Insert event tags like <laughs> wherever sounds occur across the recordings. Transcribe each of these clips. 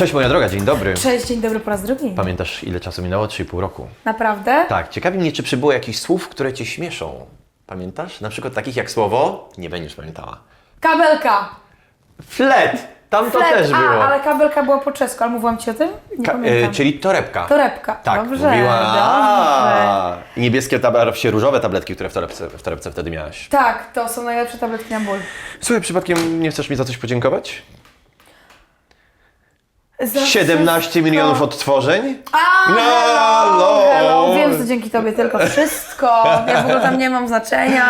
Cześć moja droga, dzień dobry. Cześć, dzień dobry po raz drugi. Pamiętasz ile czasu minęło? 3,5 roku. Naprawdę? Tak, ciekawi mnie, czy przybyło jakichś słów, które Cię śmieszą. Pamiętasz? Na przykład takich jak słowo, nie będziesz pamiętała. Kabelka! Flet! Tam to Flet. też było. A, ale kabelka była po czesku, ale mówiłam Ci o tym? Nie Ka- pamiętam. e, czyli torebka. Torebka. Tak, dobrze, mówiła. dobrze. A, I niebieskie, tab- się różowe tabletki, które w torebce, w torebce wtedy miałaś. Tak, to są najlepsze tabletki na ból. Słuchaj, przypadkiem nie chcesz mi za coś podziękować? Za 17 wszystko. milionów odtworzeń? A, No, hello, hello. Wiem, że dzięki Tobie tylko wszystko. Ja w ogóle tam nie mam znaczenia.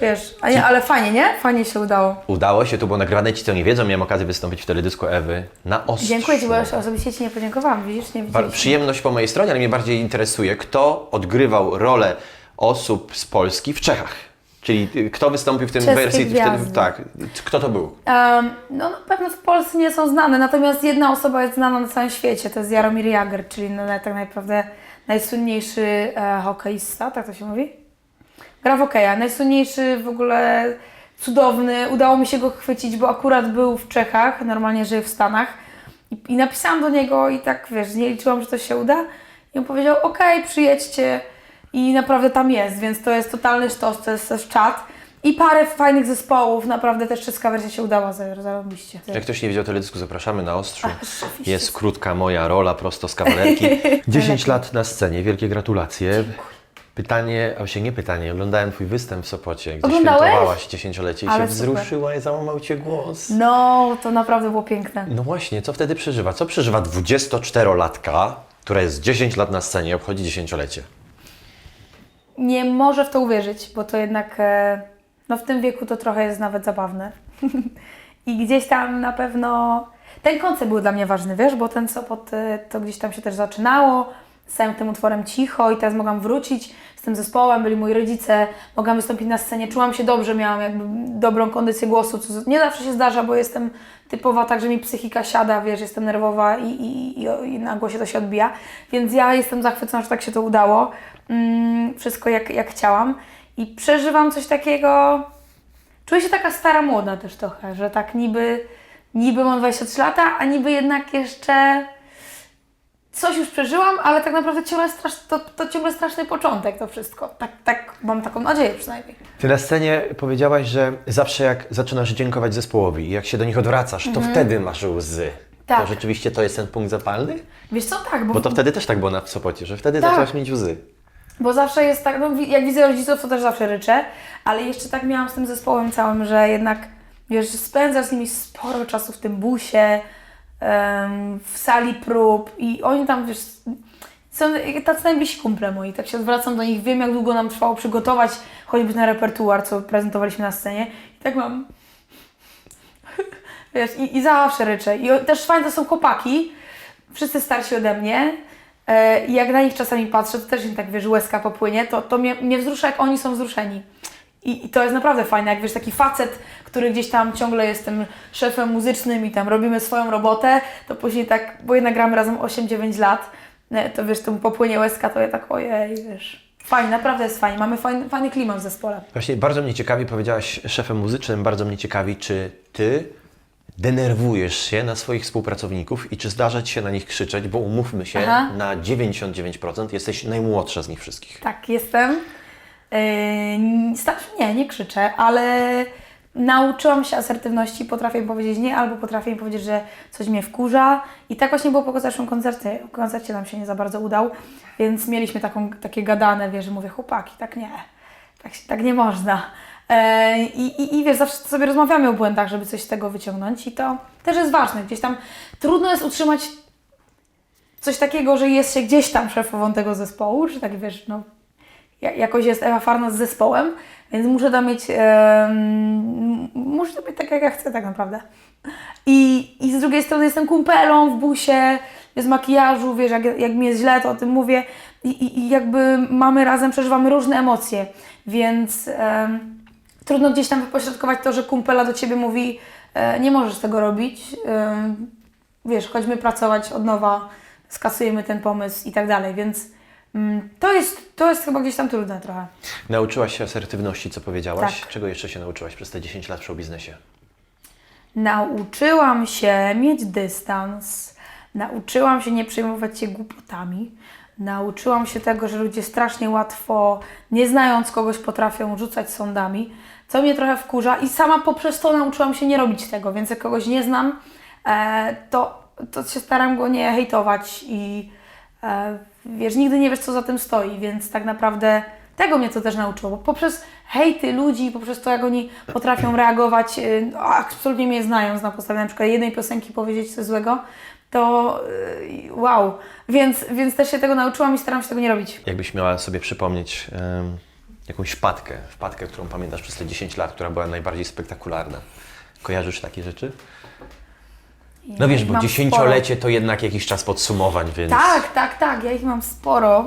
Wiesz, a nie, ale fajnie, nie? Fajnie się udało. Udało się, tu było nagrywane. Ci, co nie wiedzą, miałem okazję wystąpić w teledysku Ewy na ostrzu. Dziękuję Ci, bo jeszcze osobiście Ci nie podziękowałam, widzisz? Nie Bar- widzieliśmy. Przyjemność po mojej stronie, ale mnie bardziej interesuje, kto odgrywał rolę osób z Polski w Czechach. Czyli y, kto wystąpił w tym Czeskie wersji, w gwiazdy. tak, kto to był? Em, no na pewno w Polsce nie są znane, natomiast jedna osoba jest znana na całym świecie, to jest Jaromir Jagr, czyli no, tak naprawdę najsłynniejszy e, hokeista, tak to się mówi? Gra w hokeja, najsłynniejszy w ogóle, cudowny, udało mi się go chwycić, bo akurat był w Czechach, normalnie żyje w Stanach i, i napisałam do niego i tak wiesz, nie liczyłam, że to się uda i on powiedział, okej, przyjedźcie i naprawdę tam jest, więc to jest totalny sztos, to jest też czat. I parę fajnych zespołów, naprawdę też czeska wersja się udała, za- zarobiście. Jak ktoś nie wiedział teledysku, zapraszamy na ostrzu. Jest krótka moja rola prosto z kawalerki. <laughs> 10 lat na scenie, wielkie gratulacje. Pytanie, a się nie pytanie, oglądałem Twój występ w Sopocie, gdzie Oglądałeś? świętowałaś dziesięciolecie i Ale się super. wzruszyła i załamał Cię głos. No, to naprawdę było piękne. No właśnie, co wtedy przeżywa? Co przeżywa 24-latka, która jest 10 lat na scenie i obchodzi dziesięciolecie? Nie może w to uwierzyć, bo to jednak e, no w tym wieku to trochę jest nawet zabawne. <laughs> I gdzieś tam na pewno ten koncert był dla mnie ważny, wiesz, bo ten Sopot e, to gdzieś tam się też zaczynało z tym utworem cicho i teraz mogłam wrócić z tym zespołem, byli moi rodzice, mogłam wystąpić na scenie, czułam się dobrze, miałam jakby dobrą kondycję głosu, co nie zawsze się zdarza, bo jestem typowa tak, że mi psychika siada, wiesz, jestem nerwowa i, i, i, i na głosie to się odbija, więc ja jestem zachwycona, że tak się to udało, wszystko jak, jak chciałam i przeżywam coś takiego, Czuję się taka stara młoda też trochę, że tak niby, niby mam 23 lata, a niby jednak jeszcze coś już przeżyłam, ale tak naprawdę ciągle strasz, to, to ciągle straszny początek to wszystko. Tak, tak mam taką nadzieję przynajmniej. Ty na scenie powiedziałaś, że zawsze jak zaczynasz dziękować zespołowi i jak się do nich odwracasz, to wtedy masz łzy. Tak. To rzeczywiście to jest ten punkt zapalny? Wiesz co, tak, bo, Bo to wtedy też tak było na w Sopocie, że wtedy Tak. zaczęłaś mieć łzy. Bo zawsze jest tak, no, jak widzę rodziców, to też zawsze ryczę, ale jeszcze tak miałam z tym zespołem całym, że jednak, wiesz, spędzasz z nimi sporo czasu w tym busie, w sali prób i oni tam, wiesz, są tacy najbliżsi kumple moi, tak się zwracam do nich, wiem jak długo nam trwało przygotować choćby ten repertuar, co prezentowaliśmy na scenie i tak mam, <laughs> wiesz, i, i zawsze ryczę. I też fajne to są chłopaki, wszyscy starsi ode mnie i jak na nich czasami patrzę, to też mi tak, wiesz, łezka popłynie, to, to mnie, mnie wzrusza, jak oni są wzruszeni. I, I to jest naprawdę fajne, jak wiesz, taki facet, który gdzieś tam ciągle jest tym szefem muzycznym i tam robimy swoją robotę, to później tak, bo jednak gramy razem 8-9 lat, e, to wiesz, to mu popłynie łezka, to ja tak ojej, wiesz. Fajnie, naprawdę jest fajnie, mamy fajny, fajny klimat w zespole. Właśnie bardzo mnie ciekawi, powiedziałaś szefem muzycznym, bardzo mnie ciekawi, czy ty denerwujesz się na swoich współpracowników i czy zdarza ci się na nich krzyczeć, bo umówmy się, Aha. na 99% jesteś najmłodsza z nich wszystkich. Tak, jestem. Yy, starszy nie, nie krzyczę, ale nauczyłam się asertywności, potrafię im powiedzieć nie, albo potrafię im powiedzieć, że coś mnie wkurza. I tak właśnie było po zeszłym koncercie. koncercie nam się nie za bardzo udał, więc mieliśmy taką, takie gadane, wiesz, że mówię, chłopaki, tak nie, tak, tak nie można. Yy, I, i, I wiesz, zawsze sobie rozmawiamy o błędach, żeby coś z tego wyciągnąć i to też jest ważne. Gdzieś tam trudno jest utrzymać coś takiego, że jest się gdzieś tam szefową tego zespołu, że tak wiesz, no ja- jakoś jest Ewa Farna z zespołem, więc muszę to mieć, muszę to mieć tak, jak ja chcę tak naprawdę. I, I z drugiej strony jestem kumpelą w busie, z makijażu, wiesz, jak, jak mi jest źle, to o tym mówię i, i, i jakby mamy razem, przeżywamy różne emocje, więc trudno gdzieś tam wypośrodkować to, że kumpela do Ciebie mówi, e, nie możesz tego robić, em, wiesz, chodźmy pracować od nowa, skasujemy ten pomysł i tak dalej, więc mm, to jest, to jest chyba gdzieś tam trudne trochę. Nauczyłaś się asertywności, co powiedziałaś? Tak. Czego jeszcze się nauczyłaś przez te 10 lat w showbiznesie? Nauczyłam się mieć dystans, Nauczyłam się nie przejmować się głupotami. Nauczyłam się tego, że ludzie strasznie łatwo, nie znając kogoś, potrafią rzucać sądami, co mnie trochę wkurza i sama poprzez to nauczyłam się nie robić tego, więc jak kogoś nie znam, e, to, to się staram go nie hejtować i e, wiesz, nigdy nie wiesz, co za tym stoi, więc tak naprawdę tego mnie to też nauczyło, bo poprzez hejty ludzi, poprzez to, jak oni potrafią reagować, y, absolutnie mnie znając na podstawie na przykład jednej piosenki powiedzieć coś złego, to y, wow, więc, więc też się tego nauczyłam i staram się tego nie robić. Jakbyś miała sobie przypomnieć jakąś wpadkę, wpadkę, którą pamiętasz przez te 10 lat, która była najbardziej spektakularna. Kojarzysz takie rzeczy? No wiesz, bo dziesięciolecie to jednak jakiś czas podsumowań, więc... Tak, tak, tak, ja ich mam sporo.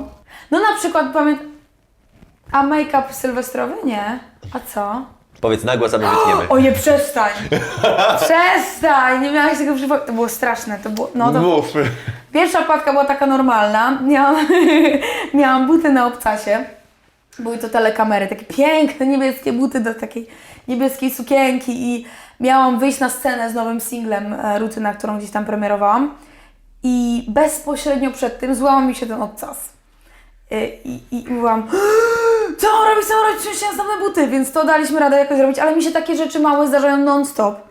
No na przykład pamiętam, a make-up sylwestrowy? Nie. A co? Powiedz na głos, a my <gasps> wytniemy. O nie, przestań! przestań! Nie miałaś tego przypomnieć. To było straszne, to było, no to Mów. Pierwsza wpadka była taka normalna. Miałam, <laughs> miałam buty na obcasie. Były to telekamery, takie piękne niebieskie buty do takiej niebieskiej sukienki i miałam wyjść na scenę z nowym singlem e, Rutyna, którą gdzieś tam premierowałam. I bezpośrednio przed tym złamał mi się ten obcas. E, I, i mówiłam, <gasps> co robić, co mam robić, przecież następne buty, więc to daliśmy radę jakoś zrobić, ale mi się takie rzeczy małe zdarzają non-stop.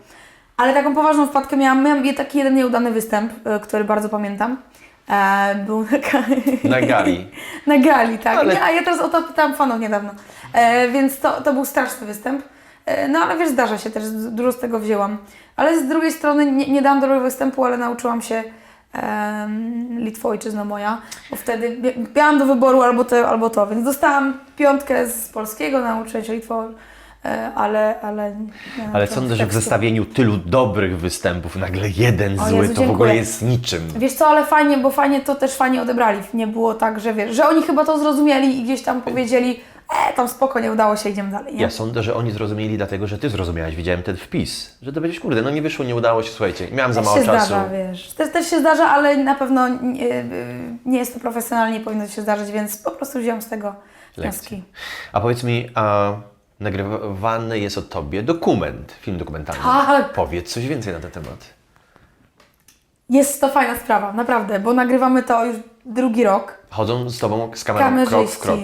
Ale taką poważną wpadkę miałam, miałam taki jeden nieudany występ, e, który bardzo pamiętam. E, był taka... Na gali. <laughs> Na gali, tak. Ale- Nie, a ja teraz o to pytałam fanów niedawno. E, więc to, to był straszny występ. E, no ale wiesz, zdarza się też, dużo z tego wzięłam. Ale z drugiej strony nie, nie dałam dobrego występu, ale nauczyłam się em, Litwo ojczyzna moja, bo wtedy mia- miałam do wyboru albo to, albo to, więc dostałam piątkę z polskiego, nauczyłam się Litwo, e, ale, ale Ale nauczyłam sądzę, że w zestawieniu tylu dobrych występów nagle jeden O zły Jezu, to w ogóle jest niczym. Wiesz co, ale fajnie, bo fajnie to też fajnie odebrali. Nie było tak, że wiesz, że oni chyba to zrozumieli i gdzieś tam powiedzieli, e, tam spoko, nie udało się, idziemy dalej. Nie? Ja sądzę, że oni zrozumieli dlatego, że ty zrozumiałaś. Widziałem ten wpis, że to będziesz kurde, no nie wyszło, nie udało się, słuchajcie, miałam za Też mało się czasu. zdarza, wiesz. Też, też się zdarza, ale na pewno nie, nie jest to profesjonalnie, powinno się zdarzyć, więc po prostu wziąłem z tego wnioski. A powiedz mi, a nagrywany jest o tobie dokument, film dokumentalny. Tak. Powiedz coś więcej na ten temat. Jest to fajna sprawa, naprawdę, bo nagrywamy to już drugi rok. Chodzą z tobą z kamerą krok w krok.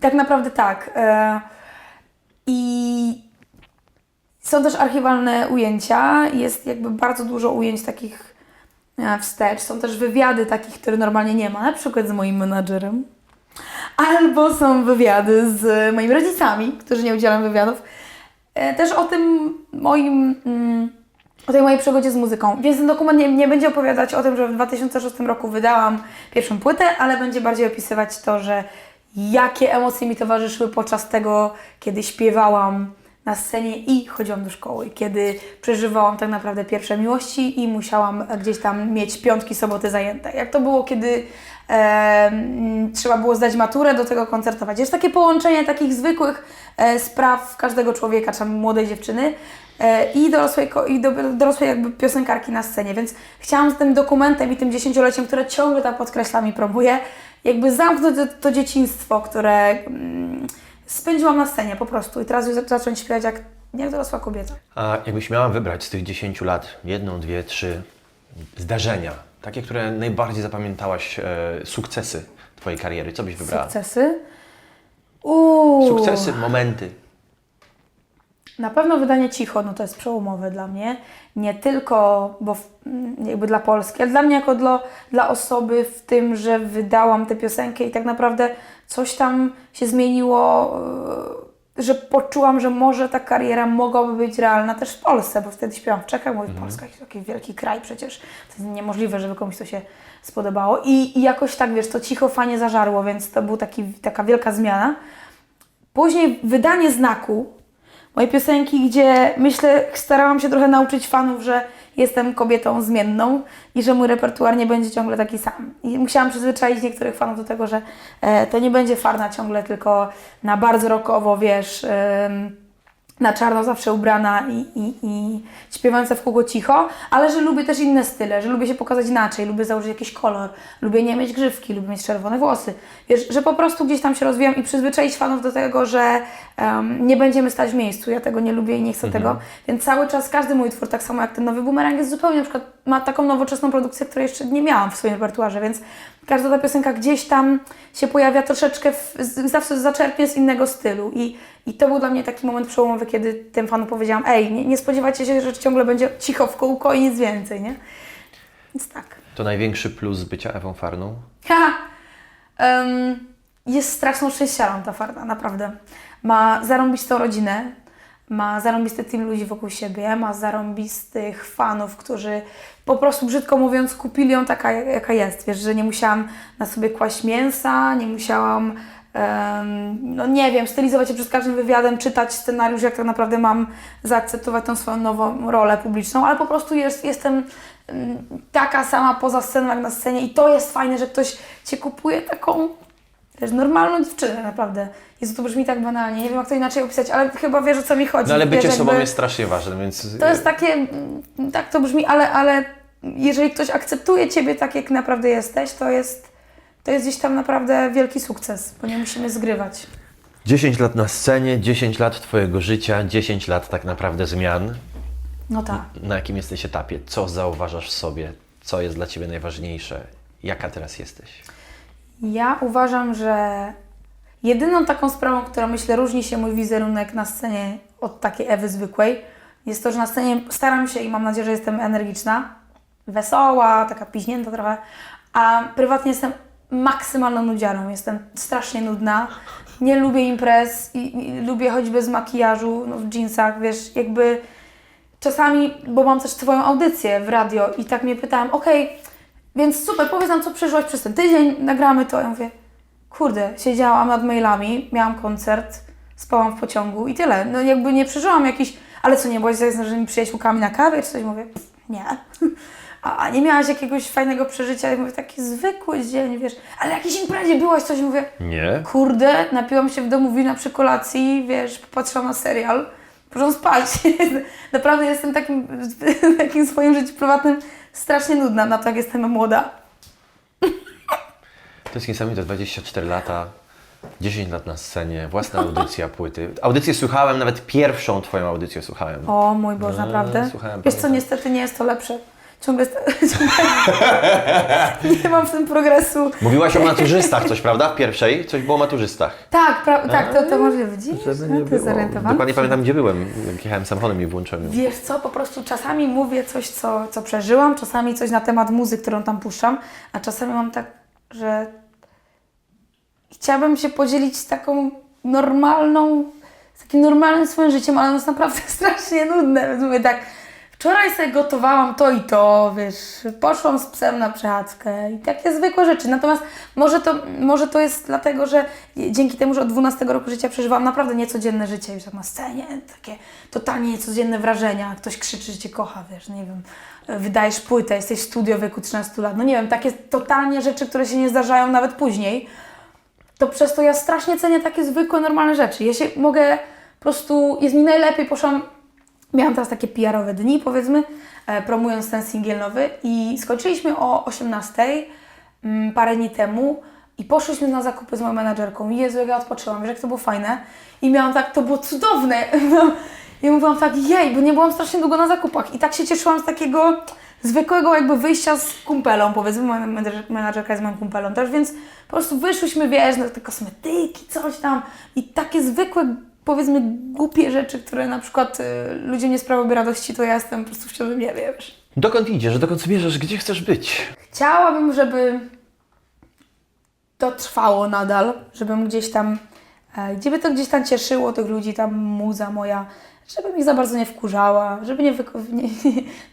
Tak naprawdę tak. E, I są też archiwalne ujęcia. Jest jakby bardzo dużo ujęć takich e, wstecz. Są też wywiady takich, których normalnie nie ma, na przykład z moim menadżerem. Albo są wywiady z moimi rodzicami, którzy nie udzielam wywiadów. E, Też o tym moim, mm, o tej mojej przygodzie z muzyką. Więc ten dokument nie, nie będzie opowiadać o tym, że w 2006 roku wydałam pierwszą płytę, ale będzie bardziej opisywać to, że jakie emocje mi towarzyszyły podczas tego, kiedy śpiewałam na scenie i chodziłam do szkoły, kiedy przeżywałam tak naprawdę pierwsze miłości i musiałam gdzieś tam mieć piątki, soboty zajęte. Jak to było, kiedy e, trzeba było zdać maturę, do tego koncertować. Jest takie połączenie takich zwykłych e, spraw każdego człowieka, czy tam młodej dziewczyny e, i dorosłej, i do, dorosłej jakby piosenkarki na scenie, więc chciałam z tym dokumentem i tym dziesięcioleciem, które ciągle tak podkreślam i promuję, jakby zamknąć to, to dzieciństwo, które mm, spędziłam na scenie po prostu i teraz już zacząć śpiewać jak, jak dorosła kobieta. A jakbyś miała wybrać z tych 10 lat jedną, dwie, trzy zdarzenia, takie, które najbardziej zapamiętałaś, e, sukcesy Twojej kariery, co byś wybrała? Sukcesy? Uuu. Sukcesy, momenty. Na pewno wydanie Cicho, no to jest przełomowe dla mnie. Nie tylko, bo w, mm, jakby dla Polski, ale dla mnie jako dla, dla osoby w tym, że wydałam tę piosenkę i tak naprawdę coś tam się zmieniło, yy, że poczułam, że może ta kariera mogłaby być realna też w Polsce, bo wtedy śpiewam w Czechach, mówię, Polska jest taki wielki kraj przecież, to jest niemożliwe, żeby komuś to się spodobało. I, i jakoś tak, wiesz, to Cicho fajnie zażarło, więc to była taka wielka zmiana. Później wydanie znaku, mojej piosenki, gdzie myślę, starałam się trochę nauczyć fanów, że jestem kobietą zmienną i że mój repertuar nie będzie ciągle taki sam. I musiałam przyzwyczaić niektórych fanów do tego, że e, to nie będzie farna ciągle tylko na bardzo rockowo, wiesz, na czarno zawsze ubrana i, i, i śpiewająca w kółko cicho, ale że lubię też inne style, że lubię się pokazać inaczej, lubię założyć jakiś kolor, lubię nie mieć grzywki, lubię mieć czerwone włosy. Wiesz, że po prostu gdzieś tam się rozwijam i przyzwyczaić fanów do tego, że em, nie będziemy stać w miejscu. Ja tego nie lubię i nie chcę tego. Więc cały czas każdy mój twór, tak samo jak ten nowy bumerang, jest zupełnie na przykład ma taką nowoczesną produkcję, której jeszcze nie miałam w swoim repertuarze, więc każda ta piosenka gdzieś tam się pojawia troszeczkę, w, zawsze zaczerpnie z innego stylu i, i to był dla mnie taki moment przełomowy, kiedy tym fanu powiedziałam, ej, nie, nie spodziewajcie się, że ciągle będzie cicho w kółko i nic więcej, nie? Więc tak. To największy plus bycia Ewą Farną? Haha. Em, jest straszną szczęściarą ta farta, naprawdę. Ma zarąbistą rodzinę, ma zarąbisty team ludzi wokół siebie, ma zarąbistych fanów, którzy po prostu, brzydko mówiąc, kupili ją taka, jaka jest. Wiesz, że nie musiałam na sobie kłaść mięsa, nie musiałam, no nie wiem, stylizować się przed każdym wywiadem, czytać scenariusz, jak tak naprawdę mam zaakceptować tą swoją nową rolę publiczną, ale po prostu jest, jestem taka sama poza sceną, jak na scenie i to jest fajne, że ktoś Cię kupuje taką, wiesz, normalną dziewczynę, naprawdę. Jezu, to brzmi tak banalnie, nie wiem jak to inaczej opisać, ale chyba wiesz o co mi chodzi. No ale bycie wiesz, sobą jakby- jest strasznie ważne, więc... To jest takie, mm, tak to brzmi, ale, ale jeżeli ktoś akceptuje Ciebie tak, jak naprawdę jesteś, to jest, to jest gdzieś tam naprawdę wielki sukces, bo nie musimy zgrywać. 10 lat na scenie, 10 lat Twojego życia, 10 lat tak naprawdę zmian. No tak. Na jakim jesteś etapie? Co zauważasz w sobie? Co jest dla Ciebie najważniejsze? Jaka teraz jesteś? Ja uważam, że jedyną taką sprawą, która myślę różni się mój wizerunek na scenie od takiej Ewy zwykłej, jest to, że na scenie staram się i mam nadzieję, że jestem energiczna, wesoła, taka piźnięta trochę, a prywatnie jestem maksymalną nudziarą. Jestem strasznie nudna, nie lubię imprez i, i lubię choćby bez makijażu, no, w jeansach, wiesz, jakby czasami, bo mam też swoją audycję w radio i tak mnie pytałam, okej, więc super, powiedz nam, co przeżyłaś przez ten tydzień, nagramy to. Ja mówię, kurde, siedziałam nad mailami, miałam koncert, spałam w pociągu i tyle. No jakby nie przeżyłam jakiś, ale co, nie byłaś z zaznaczonymi przyjaciółkami na kawie czy coś? Mówię, "Pff, nie. <laughs> A, a nie miałaś jakiegoś fajnego przeżycia? Ja mówię, taki zwykły dzień, wiesz, ale jakiejś imprezie byłaś, coś mówię, Nie? kurde, napiłam się w domu wina przy kolacji, wiesz, popatrzyłam na serial, proszę spać. <laughs> Naprawdę jestem takim, <laughs> takim w swoim życiu prywatnym strasznie nudna na to, jak jestem młoda. To jest niesamowite, 24 lata, 10 lat na scenie, własna audycja, płyty. Audycję słuchałem, nawet pierwszą Twoją audycję słuchałem. O mój Boże, No, naprawdę? słuchałem, Wiesz co, niestety nie jest to lepsze. Ciągle, ciągle <laughs> nie mam w tym progresu. Mówiłaś o maturzystach coś, prawda? W pierwszej coś było o maturzystach. Tak, pra- tak, to, to możliwe, widzisz? Żeby No, nie ty było. zorientowany. Dokładnie pamiętam, gdzie byłem. Jak jechałem samochodem i włączyłem ją. Wiesz co, po prostu czasami mówię coś, co, co przeżyłam, czasami coś na temat muzy, którą tam puszczam, a czasami mam tak, że chciałabym się podzielić z taką normalną, z takim normalnym swoim życiem, ale ono jest naprawdę <laughs> strasznie nudne. Więc mówię tak, wczoraj sobie gotowałam to i to, wiesz, poszłam z psem na przechadzkę i takie zwykłe rzeczy. Natomiast może to, może to jest dlatego, że dzięki temu, że od 12 roku życia przeżywałam naprawdę niecodzienne życie już tak na scenie, takie totalnie niecodzienne wrażenia. Ktoś krzyczy, że Cię kocha, wiesz, nie wiem, wydajesz płytę, jesteś w studio w wieku 13 lat. No nie wiem, takie totalnie rzeczy, które się nie zdarzają nawet później to przez to ja strasznie cenię takie zwykłe, normalne rzeczy. Ja się mogę po prostu, jest mi najlepiej, poszłam, miałam teraz takie PR-owe dni, powiedzmy, e, promując ten singiel nowy i skończyliśmy o 18 mm, parę dni temu i poszliśmy na zakupy z moją menadżerką. Jezu, jak ja odpoczęłam, wiesz, jak to było fajne? I miałam tak, to było cudowne. <laughs> I mówiłam tak, jej, bo nie byłam strasznie długo na zakupach. I tak się cieszyłam z takiego zwykłego jakby wyjścia z kumpelą, powiedzmy, moja menadżer- menadżerka jest moją kumpelą też, więc po prostu wyszłyśmy, wiesz, na te kosmetyki, coś tam. I takie zwykłe, powiedzmy, głupie rzeczy, które na przykład y, ludziom nie sprawiałyby radości, to ja jestem po prostu w ciągu nie wiesz. Dokąd idziesz? Dokąd zmierzasz? Gdzie chcesz być? Chciałabym, żeby to trwało nadal, żebym gdzieś tam, e, gdzie by to gdzieś tam cieszyło tych ludzi, tam muza moja, żeby ich za bardzo nie wkurzała, żeby nie, wyko- <laughs> nie,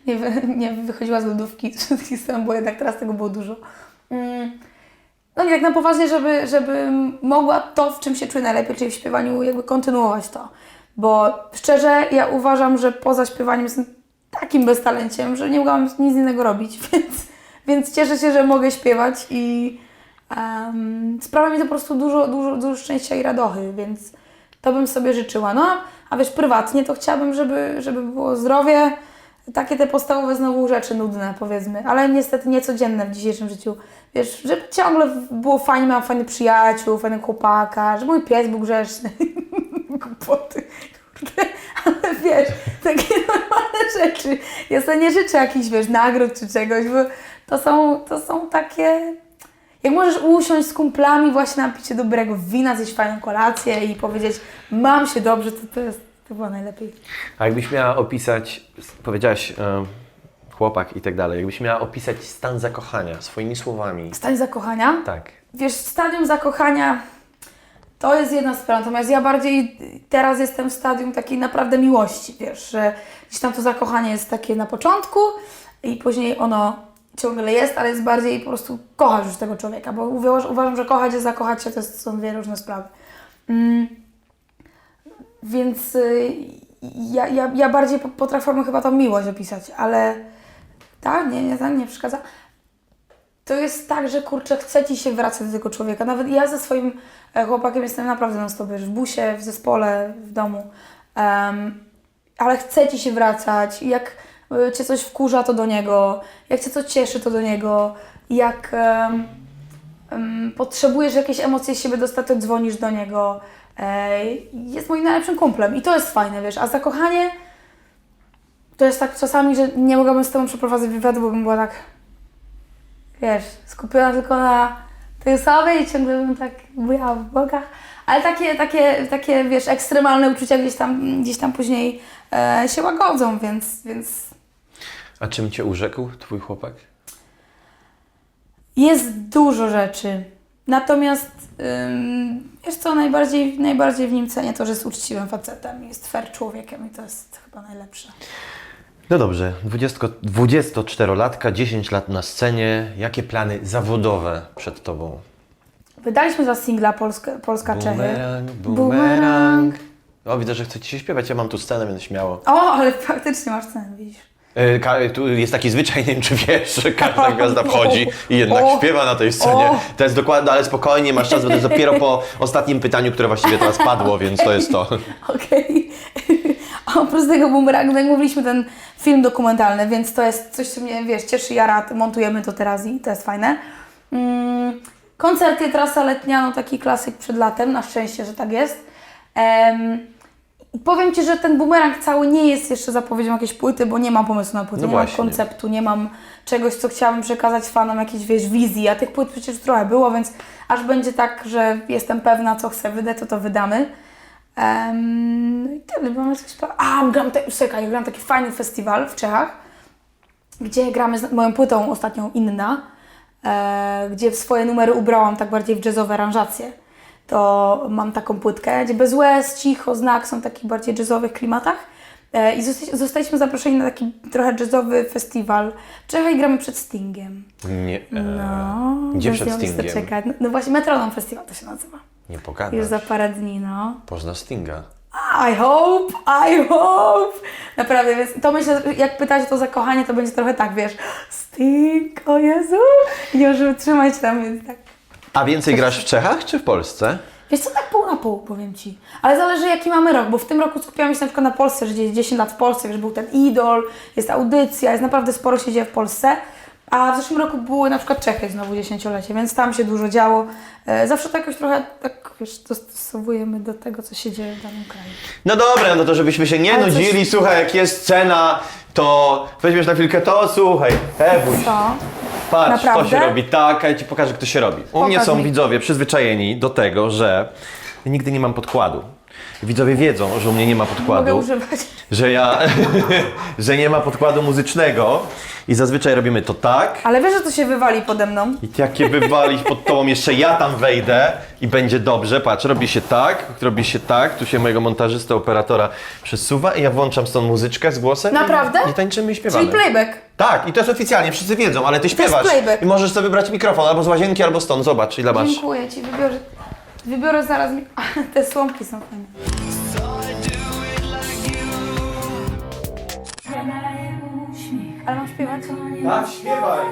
nie, wy- nie wychodziła z lodówki <laughs> bo jednak teraz tego było dużo. Mm. No nie tak na poważnie, żeby, żeby mogła to, w czym się czuję najlepiej, czyli w śpiewaniu, jakby kontynuować to. Bo szczerze, ja uważam, że poza śpiewaniem jestem takim beztalenciem, że nie mogłam nic innego robić, <laughs> więc, więc cieszę się, że mogę śpiewać i um, sprawia mi to po prostu dużo, dużo, dużo szczęścia i radochy, więc to bym sobie życzyła. No, a- wiesz, prywatnie to chciałabym, żeby, żeby było zdrowie, takie te podstawowe znowu rzeczy nudne, powiedzmy, ale niestety niecodzienne w dzisiejszym życiu. Wiesz, żeby ciągle było fajnie, miałam fajnych przyjaciół, fajnego chłopaka, żeby mój pies był grzeczny. <laughs> Głupoty, kurde. Ale wiesz, takie <laughs> normalne rzeczy. Ja sobie nie życzę jakichś, wiesz, nagród czy czegoś, bo to są, to są takie... Jak możesz usiąść z kumplami, właśnie napić się dobrego wina, zjeść fajną kolację i powiedzieć, mam się dobrze, to to jest, to było najlepiej. A jakbyś miała opisać, powiedziałaś chłopak i tak dalej, jakbyś miała opisać stan zakochania swoimi słowami. Stań zakochania? Tak. Wiesz, stadium zakochania to jest jedna sprawa, natomiast ja bardziej teraz jestem w stadium takiej naprawdę miłości, wiesz, że gdzieś tam to zakochanie jest takie na początku i później ono ciągle jest, ale jest bardziej po prostu kochasz już tego człowieka, bo uważam, że kochać i zakochać się to jest, są dwie różne sprawy. Mm. Więc y, ja, ja, ja bardziej po- potrafię chyba tą miłość opisać, ale tak, nie, nie, nie przeszkadza. To jest tak, że kurczę, chce ci się wracać do tego człowieka. Nawet ja ze swoim e, chłopakiem jestem naprawdę non stop, w busie, w zespole, w domu. Em, ale chce ci się wracać. Jak e, cię coś wkurza, to do niego. Jak cię coś cieszy, to do niego. Jak em, em, potrzebujesz jakieś emocje z siebie dostać, to dzwonisz do niego. Jest moim najlepszym kumplem i to jest fajne, wiesz. A zakochanie to jest tak czasami, że nie mogłabym z tobą przeprowadzać wywiadu, bo bym była tak wiesz, skupiona tylko na tej osobie i ciągle bym tak bujała w bokach. Ale takie, takie, takie, wiesz, ekstremalne uczucia gdzieś tam, gdzieś tam później e, się łagodzą, więc, więc A czym cię urzekł twój chłopak? jest dużo rzeczy. Natomiast ym, wiesz co, najbardziej, najbardziej w nim cenię to, że jest uczciwym facetem, jest fair człowiekiem i to jest chyba najlepsze. No dobrze, 20, 24-latka, 10 lat na scenie. Jakie plany zawodowe przed tobą? Wydaliśmy za singla Polska, Polska Czechy. Bumerang, Bumerang. O, widzę, że chcecie się śpiewać. Ja mam tu scenę, więc śmiało. O, ale faktycznie masz cenę, widzisz. E, ka- tu jest taki zwyczaj, nie wiem czy wiesz, że każda gwiazda wchodzi i jednak O. śpiewa na tej scenie. O. To jest dokładnie, ale spokojnie, masz czas, bo to jest dopiero po ostatnim pytaniu, które właściwie teraz padło, więc to jest to. <laughs> Okej. A oprócz tego bumerangu, no jak mówiliśmy, ten film dokumentalny, więc to jest coś, co mnie, wiesz, cieszy, jara, montujemy to teraz i to jest fajne. Mm, koncerty, trasa letnia, no taki klasyk przed latem, na szczęście, że tak jest. I powiem Ci, że ten bumerang cały nie jest jeszcze zapowiedzią jakiejś płyty, bo nie mam pomysłu na płytę, No nie właśnie. mam konceptu, nie mam czegoś, co chciałabym przekazać fanom, jakiejś, wiesz, wizji, a tych płyt przecież trochę było, więc aż będzie tak, że jestem pewna, co chcę wydać, to to wydamy. Em, no i tyle, mamy coś A, gram, te, czekaj, gram taki fajny festiwal w Czechach, gdzie gramy z moją płytą ostatnią Inna, e, gdzie w swoje numery ubrałam tak bardziej w jazzowe aranżacje. To mam taką płytkę, gdzie bez łez, cicho, znak są w takich bardziej jazzowych klimatach. E, I zosta- zostaliśmy zaproszeni na taki trochę jazzowy festiwal w Czechach gramy przed Stingiem. Nie, e, No, gdzie przed Stingiem? No, no właśnie Metronom Festival to się nazywa. Nie Już pogadasz. za parę dni, no. Poznasz Stinga. I hope, I hope. Naprawdę, więc to myślę, że jak pytać o to zakochanie, to będzie trochę tak, wiesz, Sting, o Jezu, możemy trzymać tam, więc tak. A więcej grasz w Czechach czy w Polsce? Wiesz co, tak pół na pół, powiem Ci. Ale zależy jaki mamy rok, bo w tym roku skupiamy się na przykład na Polsce, że gdzieś 10 lat w Polsce, wiesz, był ten Idol, jest audycja, jest naprawdę sporo się dzieje w Polsce. A w zeszłym roku były na przykład Czechy znowu dziesięciolecie, więc tam się dużo działo. E, Zawsze to jakoś trochę, tak wiesz, dostosowujemy do tego, co się dzieje w danym kraju. No dobra, no to żebyśmy się nie Ale coś- nudzili, słuchaj, jak jest scena, to weźmiesz na chwilkę to, słuchaj, Ewuś, Co? patrz, to Naprawdę? się robi tak, a ja Ci pokażę, jak to się robi. U mnie Pokaż są mi. widzowie przyzwyczajeni do tego, że nigdy nie mam podkładu. Widzowie wiedzą, że u mnie nie ma Mogę podkładu, używać. że ja, <laughs> że nie ma podkładu muzycznego i zazwyczaj robimy to tak, Ale wiesz, że to się wywali pode mną? I jakie wywalić pod tobą, jeszcze ja tam wejdę i będzie dobrze. Patrz, robi się tak, robi się tak, tu się mojego montażysta, operatora przesuwa i ja włączam stąd muzyczkę z głosem. Naprawdę? I, i tańczymy i śpiewamy. Czyli playback. Tak, i to jest oficjalnie, wszyscy wiedzą, ale ty śpiewasz. playback. I możesz sobie brać mikrofon albo z łazienki, albo stąd, zobacz, ile masz. Dziękuję Ci, wybiorę, wybiorę zaraz mi... <laughs> Te słomki są fajne. Ale mam śpiewać? Tak, śpiewaj.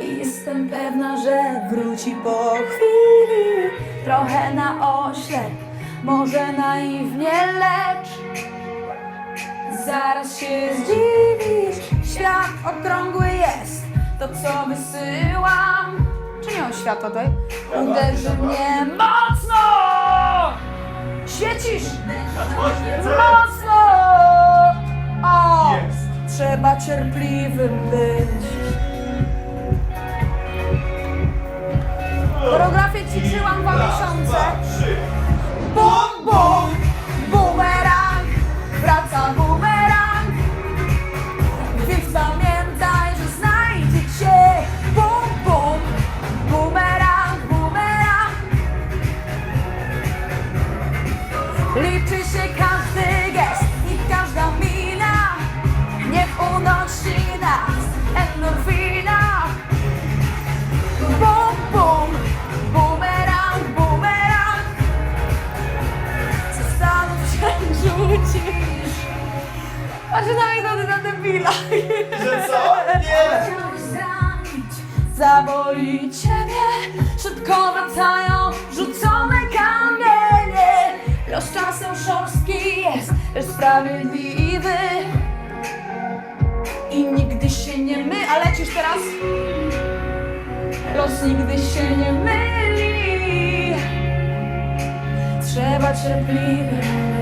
I Jestem pewna, że wróci po chwili Trochę na oślep, może naiwnie, lecz Zaraz się zdziwisz, świat okrągły jest To co wysyłam On światło tutaj? Uderzy mnie mocno! Świecisz! Mocno! Trzeba cierpliwym być. Choreografię ćwiczyłam dwa miesiące. Bum, bum, zaboli ciebie. Szybko wracają rzucone kamienie. Los czasem szorstki jest, lecz sprawiedliwy. I nigdy się nie my, a lecisz teraz? Los nigdy się nie myli. Trzeba cierpliwy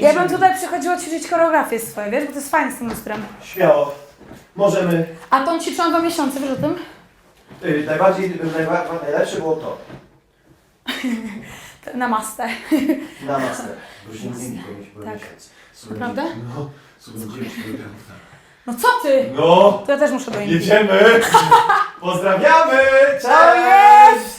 Ja bym tutaj przychodziła ćwiczyć choreografię swoje, wiesz, bo to jest fajne z tym lustrem. Śmiało. Możemy. A tą ćwiczyłam dwa miesiące, wiesz o tym? Y, najbardziej, najba, najlepsze było to. Te- Na mastę. Na master. Różnie innymi powinniśmy Tak. miesiąc. Naprawdę? No, słuchaj, 9 programów. No co ty? No, To ja też muszę do Indii. jedziemy! <laughs> Pozdrawiamy! Cześć!